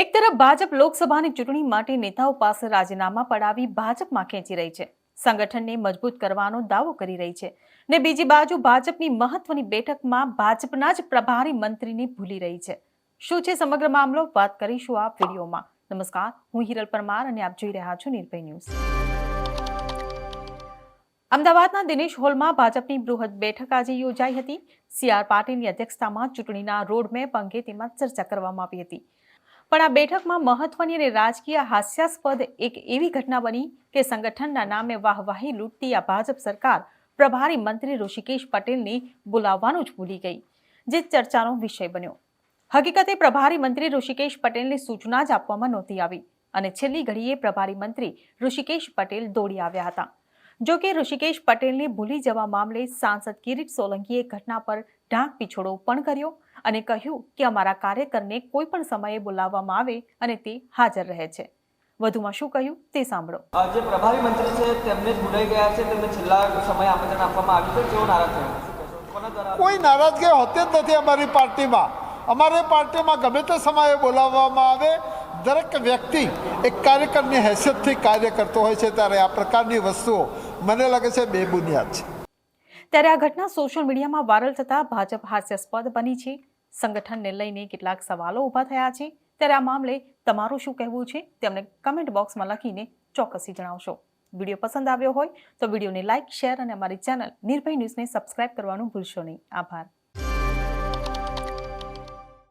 એક તરફ ભાજપ લોકસભાની ચૂંટણી માટે નેતાઓ પાસે રાજીનામા પડાવી ભાજપમાં ખેંચી રહી છે. સંગઠનને મજબૂત કરવાનો દાવો કરી રહી છે ને બીજી બાજુ ભાજપની મહત્વની બેઠકમાં ભાજપના જ પ્રભારી મંત્રીને ભૂલી રહી છે. શું છે સમગ્ર મામલો? વાત કરીશું આ વિડીયોમાં. નમસ્કાર, હું હિરલ પરમાર અને આપ જોઈ રહ્યા છો નિર્ભય ન્યૂઝ. અમદાવાદના દિનેશ હોલમાં ભાજપની બૃહદ બેઠક આજે યોજાઈ હતી. સી આર પાટીલની અધ્યક્ષતામાં ચૂંટણીના રોડમેપ અંગે તેમાં ચર્ચા કરવામાં આવી હતી. પણ આ બેઠકમાં મહત્વની અને રાજકીય હાસ્યાસ્પદ એક એવી ઘટના બની કે સંગઠનના નામે વાહવાહી લૂંટતી આ ભાજપ સરકાર પ્રભારી મંત્રી ઋષિકેશ પટેલને બોલાવવાનું જ ભૂલી ગઈ, જે ચર્ચાનો વિષય બન્યો. હકીકતે પ્રભારી મંત્રી ઋષિકેશ પટેલને સૂચના જ આપવામાં નહોતી આવી અને છેલ્લી ઘડીએ પ્રભારી મંત્રી ઋષિકેશ પટેલ દોડી આવ્યા હતા. જો કે ઋષિકેશ પટેલને ભૂલી જવા મામલે સાંસદ કિરીટ સોલંકીએ ઘટના પર ઢાંક પીછોડો પણ કર્યો અને કહ્યું કે અમારા કાર્યકરને કોઈ પણ સમયે બોલાવવામાં આવે અને તે હાજર રહે છે. વધુમાં શું કહ્યું તે સાંભળો. જે પ્રભારી મંત્રી છે તેમને જ ભૂલાઈ ગયા છે તેમને છેલ્લા સમયે આમંત્રણ આપવામાં આવ્યું છે. તેઓ નારાજ થયા. કોઈ નારાજગી હોતી જ નથી અમારી પાર્ટીમાં. અમારી પાર્ટીમાં ગમે તે સમયે બોલાવવામાં આવે, દરેક વ્યક્તિ એક કાર્યકરની હેસિયતથી કાર્ય કરતો હોય છે ત્યારે આ પ્રકારની વસ્તુઓ મને લાગે છે બેબુનિયાદ છે. ત્યારે આ ઘટના સોશિયલ મીડિયામાં વાયરલ થતા ભાજપ હાસ્યાસ્પદ બની છે. સંગઠનને લઈને કેટલાક સવાલો ઊભા થયા છે. ત્યારે આ મામલે તમારું શું કહેવું છે? તેમને કમેન્ટ બોક્સમાં લખીને ચોક્કસથી જણાવશો. વીડિયો પસંદ આવ્યો હોય તો વિડીયોને લાઇક શેર અને અમારી ચેનલ નિર્ભય ન્યૂઝને સબસ્ક્રાઇબ કરવાનું ભૂલશો નહીં. આભાર.